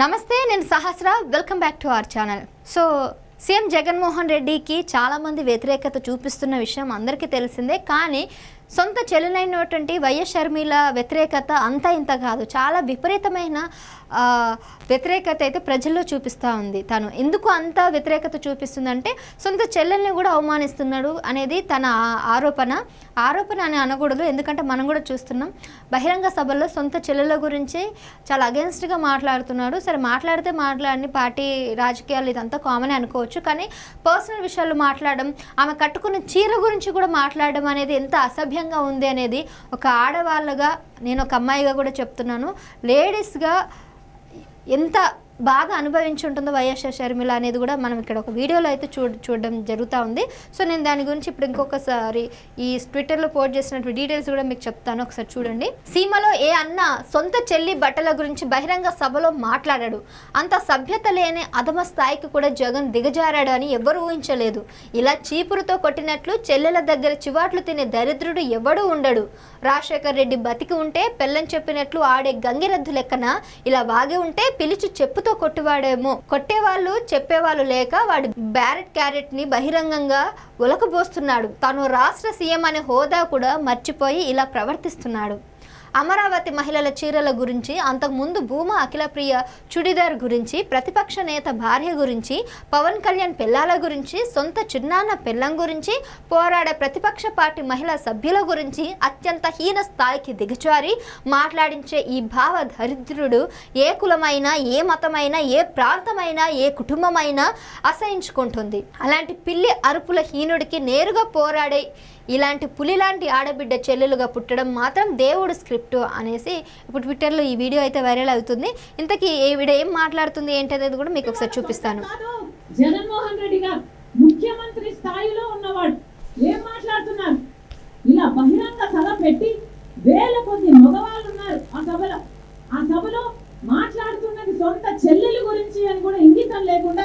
నమస్తే నేను Sahasra. Welcome back to our channel so CM Jaganmohan రెడ్డికి చాలామంది వ్యతిరేకత చూపిస్తున్న విషయం అందరికీ తెలిసిందే కానీ సొంత చెల్లెలైనటువంటి వైఎస్ షర్మిల వ్యతిరేకత అంతా ఇంత కాదు. చాలా విపరీతమైన వ్యతిరేకత అయితే ప్రజల్లో చూపిస్తూ ఉంది. తను ఎందుకు అంత వ్యతిరేకత చూపిస్తుందంటే సొంత చెల్లెల్ని కూడా అవమానిస్తున్నాడు అనేది తన ఆ- ఆరోపణ. ఆరోపణ అని అనకూడదు ఎందుకంటే మనం కూడా చూస్తున్నాం. బహిరంగ సభల్లో సొంత చెల్లెల గురించి చాలా అగేన్స్ట్గా మాట్లాడుతున్నాడు. సరే మాట్లాడితే మాట్లాడిని పార్టీ రాజకీయాలు ఇదంతా కామన్ అనుకోవచ్చు కానీ పర్సనల్ విషయాలు మాట్లాడడం ఆమె కట్టుకున్న చీర గురించి కూడా మాట్లాడడం అనేది ఎంత అసభ్యంగా ఉంది అనేది ఒక ఆడవాళ్ళగా నేను ఒక అమ్మాయిగా కూడా చెప్తున్నాను. లేడీస్గా ఎంత బాగా అనుభవించి ఉంటుందో వైఎస్ఆర్ షర్మిల అనేది కూడా మనం ఇక్కడ ఒక వీడియోలో అయితే చూ చూడడం జరుగుతూ ఉంది. సో నేను దాని గురించి ఇప్పుడు ఇంకొకసారి ఈ ట్విట్టర్లో పోస్ట్ చేసినటువంటి డీటెయిల్స్ కూడా మీకు చెప్తాను. ఒకసారి చూడండి. సీమలో ఏ అన్న సొంత చెల్లి బట్టల గురించి బహిరంగ సభలో మాట్లాడాడు. అంత సభ్యత లేని అధమ స్థాయికి కూడా జగన్ దిగజారాడు అని ఎవరు ఊహించలేదు. ఇలా చీపురుతో కొట్టినట్లు చెల్లెల దగ్గర చివాట్లు తినే దరిద్రుడు ఎవడూ ఉండడు. రాజశేఖర్ రెడ్డి బతికి ఉంటే పెళ్ళని చెప్పినట్లు ఆడే గంగిరద్దు లెక్కన ఇలా వాగి ఉంటే పిలిచి చెప్పు చెప్పుతో కొట్టువాడేమో. కొట్టేవాళ్ళు చెప్పేవాళ్ళు లేక వాడు బ్యారెట్ క్యారెట్ని బహిరంగంగా ఉలకబోస్తున్నాడు. తాను రాష్ట్ర సీఎం అనే హోదా కూడా మర్చిపోయి ఇలా ప్రవర్తిస్తున్నాడు. అమరావతి మహిళల చీరల గురించి అంతకుముందు భూమా అఖిలప్రియ చుడిదార్ గురించి ప్రతిపక్ష నేత భార్య గురించి పవన్ కళ్యాణ్ పిల్లాల గురించి సొంత చిన్నాన్న పిల్లం గురించి పోరాడే ప్రతిపక్ష పార్టీ మహిళా సభ్యుల గురించి అత్యంత హీన స్థాయికి దిగజారి మాట్లాడించే ఈ భావ దరిద్రుడు ఏ కులమైనా ఏ మతమైనా ఏ ప్రాంతమైనా ఏ కుటుంబమైనా అసహించుకుంటుంది. అలాంటి పిల్లి అరుపుల హీనుడికి నేరుగా పోరాడే ఇలాంటి పులిలాంటి ఆడబిడ్డ చెల్లెలుగా పుట్టడం మాత్రం దేవుడు స్క్రిప్ట్ అనేసి ఇప్పుడు ట్విట్టర్లో ఈ వీడియో అయితే వైరల్ అవుతుంది. ఇంతకీ ఈ వీడియో ఏం మాట్లాడుతుంది ఏంటనేది కూడా మీకు ఒకసారి చూపిస్తాను. జగన్మోహన్ రెడ్డి గారు ముఖ్యమంత్రి స్థాయిలో ఉన్నవాడు. ఏం మాట్లాడుతున్నారు? ఇలా బహిరంగ సభ పెట్టి వేల కొద్ది మగవాళ్ళు ఉన్నారు ఆ సభలో. ఆ సభలో మాట్లాడుతున్నది సొంత చెల్లెలు గురించి అని కూడా ఇంగితం లేకుండా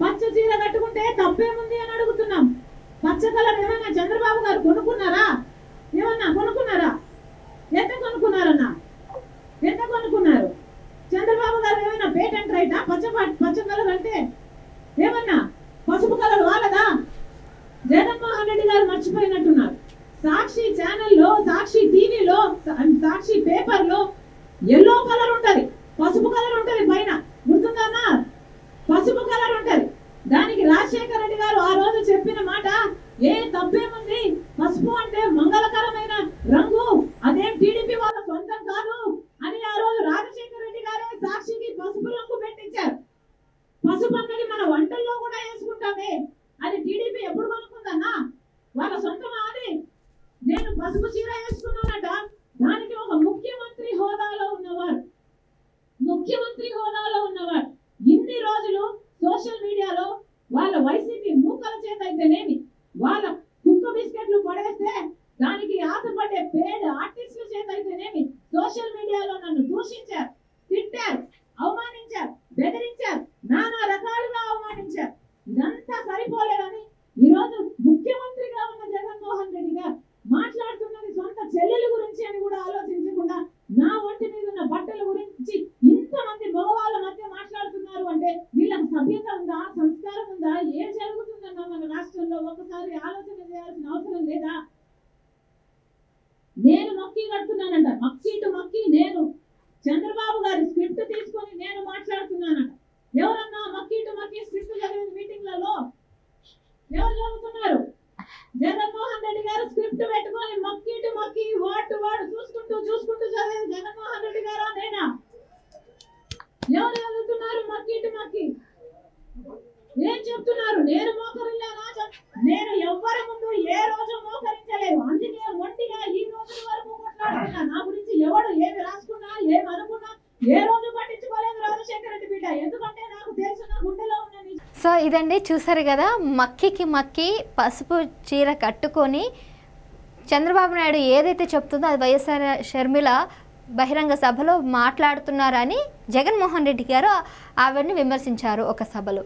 పచ్చ చీర కట్టుకుంటే తప్పేముంది అని అడుగుతున్నాం. పచ్చ కలర్ ఏమైనా చంద్రబాబు గారు కొనుక్కున్నారా? ఏమన్నా కొనుక్కున్నారా? ఎంత కొనుక్కున్నారన్నా? ఎంత కొనుక్కున్నారు? చంద్రబాబు గారు ఏమైనా పేటెంట్ రైటా? పచ్చ పచ్చ కలర్ అంటే ఏమన్నా? పసుపు కలర్ వాళ్ళదా? జగన్మోహన్ రెడ్డి గారు మర్చిపోయినట్టున్నారు. సాక్షి ఛానల్లో సాక్షి టీవీలో సాక్షి పేపర్ ఎల్లో కలర్ ఉంటది పసుపు కలర్ ఉంటది పైన గుర్తుందమ్మా పసుపు కలర్ ఉంటది దానికి రాజశేఖర రెడ్డి గారు ఆ రోజు చెప్పిన మాట ఏ తప్పేముంది పసుపు అంటే మంగళకరమైన రంగు అదేం టీడీపీ వాళ్ళ సొంతం కాదు అని ఆ రోజు రాజశేఖర రెడ్డి గారే సాక్షికి పసుపు రంగు పెట్టించారు పసుపు అన్నది మన వంటల్లో కూడా వేసుకుంటామే అది టీడీపీ ఎప్పుడు కొనుక్కుందన్నా వాళ్ళ సొంతమా అది నేను పసుపు చీర వేసుకున్నానట దానికి ఒక ముఖ్యమంత్రి హోదాలో ఉన్నవారు ముఖ్యమంత్రి హోదాలో ఉన్నవారు ఇన్ని రోజులు సోషల్ మీడియాలో వాళ్ళ వైసీపీ మూకల చేత అయితేనేమి వాళ్ళ కుక్క బిస్కెట్లు పడేస్తే దానికి ఆశపడే పేద ఆర్టిస్టుల చేత అయితేనేమి సోషల్ మీడియాలో నన్ను దూషించారు తిట్టారు అవమానించారు బెదిరించారు నానా రకాలుగా అవమానించారు ఇదంతా సరిపోలేదని ఈరోజు ముఖ్యమంత్రిగా ఉన్న జగన్మోహన్ రెడ్డి గారు మాట్లాడుతున్నది సొంత చెల్లెల గురించి అని కూడా ఆలోచించకుండా నా ఒంటి మీద ఉన్న బట్టల గురించి ఇంతమంది మగవాళ్ళ మధ్య మాట్లాడుతున్నారు అంటే వీళ్ళకి సభ్యత ఉందా సంస్కారం ఉందా ఏం జరుగుతుందన్నా మన రాష్ట్రంలో ఆలోచన చేయాల్సిన అవసరం లేదా? నేను మక్కి కడుతున్నానంట. మక్కి టు మక్కి నేను. చంద్రబాబు గారి స్క్రిప్ట్ తీసుకొని నేను మాట్లాడుతున్నానంట. ఎవరన్నా మక్కిటు మక్కి స్క్రిప్ట్ జరిగిన మీటింగ్లలో ఎవరు చదువుతున్నారు? జగన్మోహన్ రెడ్డి గారు స్క్రిప్ట్ పెట్టుకొని మక్కిటు మక్కి వాటు వాడు చూసుకుంటూ చూసుకుంటూ చదివేది జగన్మోహన్ రెడ్డి గారా నేనా? ఎవరు చదువుతున్నారు మక్కిటు మక్కి? ఏం చెప్తున్నారు? నేను మోకరిల్లానా చెప్- నేను ఎవ్వరి ముందు ఏ రోజు మోకరించలేదు అందుకే ఒంటిగా ఈ రోజు వరకు కొట్లాడుతున్నా నా గురించి ఎవడు ఏమి రాసుకున్నా ఏమి అనుకున్నా ఏ రోజు పట్టించుకోలేదు రాజశేఖర రెడ్డి బిడ్డ. ఎందుకంటే నాకు తెలుసు సో ఇదండి చూసారు కదా మక్కికి మక్కి పసుపు చీర కట్టుకొని చంద్రబాబు నాయుడు ఏదైతే చెప్తుందో అది వైఎస్ఆర్ షర్మిల బహిరంగ సభలో మాట్లాడుతున్నారని జగన్మోహన్ రెడ్డి గారు ఆవిడని విమర్శించారు ఒక సభలో.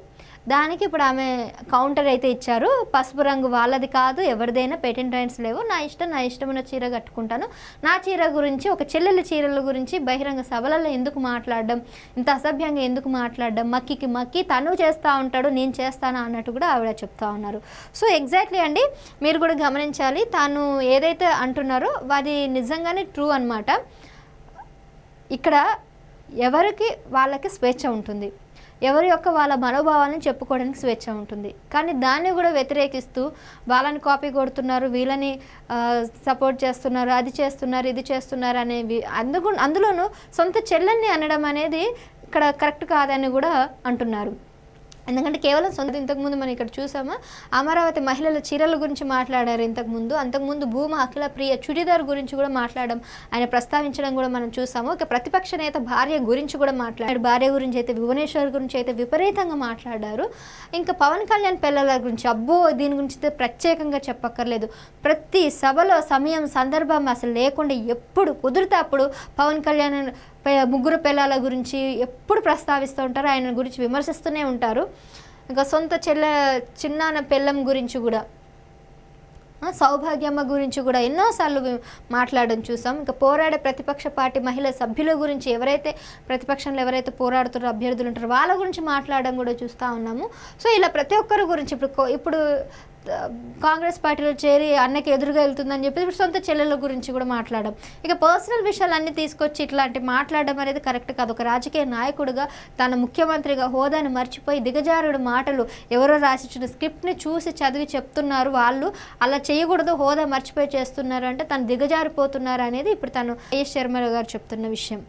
దానికి ఇప్పుడు ఆమె కౌంటర్ అయితే ఇచ్చారు. పసుపు రంగు వాళ్ళది కాదు ఎవరిదైనా పేటెంట్ రైట్స్ లేవు. నా ఇష్టం నా ఇష్టమైన చీర కట్టుకుంటాను. నా చీర గురించి ఒక చెల్లెల చీరల గురించి బహిరంగ సభలలో ఎందుకు మాట్లాడడం ఇంత అసభ్యంగా ఎందుకు మాట్లాడడం మక్కికి మక్కి తను చేస్తూ ఉంటాడు నేను చేస్తాను అన్నట్టు కూడా ఆవిడ చెప్తా ఉన్నారు. సో ఎగ్జాక్ట్లీ అండి మీరు కూడా గమనించాలి. తాను ఏదైతే అంటున్నారో అది నిజంగానే ట్రూ అనమాట ఇక్కడ ఎవరికి వాళ్ళకి స్వేచ్ఛ ఉంటుంది. ఎవరి యొక్క వాళ్ళ మనోభావాలను చెప్పుకోవడానికి స్వేచ్ఛ ఉంటుంది. కానీ దాన్ని కూడా వ్యతిరేకిస్తూ వాళ్ళని కాపీ కొడుతున్నారు వీళ్ళని సపోర్ట్ చేస్తున్నారు అది చేస్తున్నారు ఇది చేస్తున్నారు అనేవి అందుకు అందులోనూ సొంత చెల్లెల్ని అనడం అనేది ఇక్కడ కరెక్ట్ కాదని కూడా అంటున్నారు. ఎందుకంటే కేవలం సొంత ఇంతకుముందు మనం ఇక్కడ చూసామా? అమరావతి మహిళల చీరల గురించి మాట్లాడారు ఇంతకుముందు అంతకుముందు భూమా అఖిల ప్రియ చుడిదార్ గురించి కూడా మాట్లాడడం ఆయన ప్రస్తావించడం కూడా మనం చూసాము. ఇక ప్రతిపక్ష నేత భార్య గురించి కూడా మాట్లాడారు. భార్య గురించి అయితే భువనేశ్వర్ గురించి అయితే విపరీతంగా మాట్లాడారు. ఇంకా పవన్ కళ్యాణ్ పిల్లల గురించి అబ్బో దీని గురించి అయితే ప్రత్యేకంగా చెప్పక్కర్లేదు. ప్రతి సభలో సమయం సందర్భం అసలు లేకుండా ఎప్పుడు కుదిరితే అప్పుడు పవన్ కళ్యాణ్ ముగ్గురు పిల్లల గురించి ఎప్పుడు ప్రస్తావిస్తూ ఉంటారు ఆయన గురించి విమర్శిస్తూనే ఉంటారు. ఇంకా సొంత చెల్ల చిన్నాన్న పిల్లం గురించి కూడా సౌభాగ్యమ్మ గురించి కూడా ఎన్నోసార్లు మాట్లాడడం చూసాం. ఇంకా పోరాడే ప్రతిపక్ష పార్టీ మహిళా సభ్యుల గురించి ఎవరైతే ప్రతిపక్షంలో ఎవరైతే పోరాడుతారో అభ్యర్థులు ఉంటారో వాళ్ళ గురించి మాట్లాడడం కూడా చూస్తూ ఉన్నాము. సో ఇలా ప్రతి ఒక్కరి గురించి ఇప్పుడు ఇప్పుడు కాంగ్రెస్ పార్టీలో చేరి అన్నకి ఎదురుగా వెళ్తుందని చెప్పి ఇప్పుడు సొంత చెల్లెల గురించి కూడా మాట్లాడడం. ఇక పర్సనల్ విషయాలన్నీ తీసుకొచ్చి ఇట్లాంటి మాట్లాడడం అనేది కరెక్ట్ కాదు. ఒక రాజకీయ నాయకుడిగా తన ముఖ్యమంత్రిగా హోదాని మర్చిపోయి దిగజారుడు మాటలు ఎవరో రాసిచ్చిన స్క్రిప్ట్ని చూసి చదివి చెప్తున్నారు. వాళ్ళు అలా చేయకూడదు హోదా మర్చిపోయి చేస్తున్నారు అంటే తను దిగజారిపోతున్నారు అనేది ఇప్పుడు తను వైఎస్ శర్మ గారు చెప్తున్న విషయం.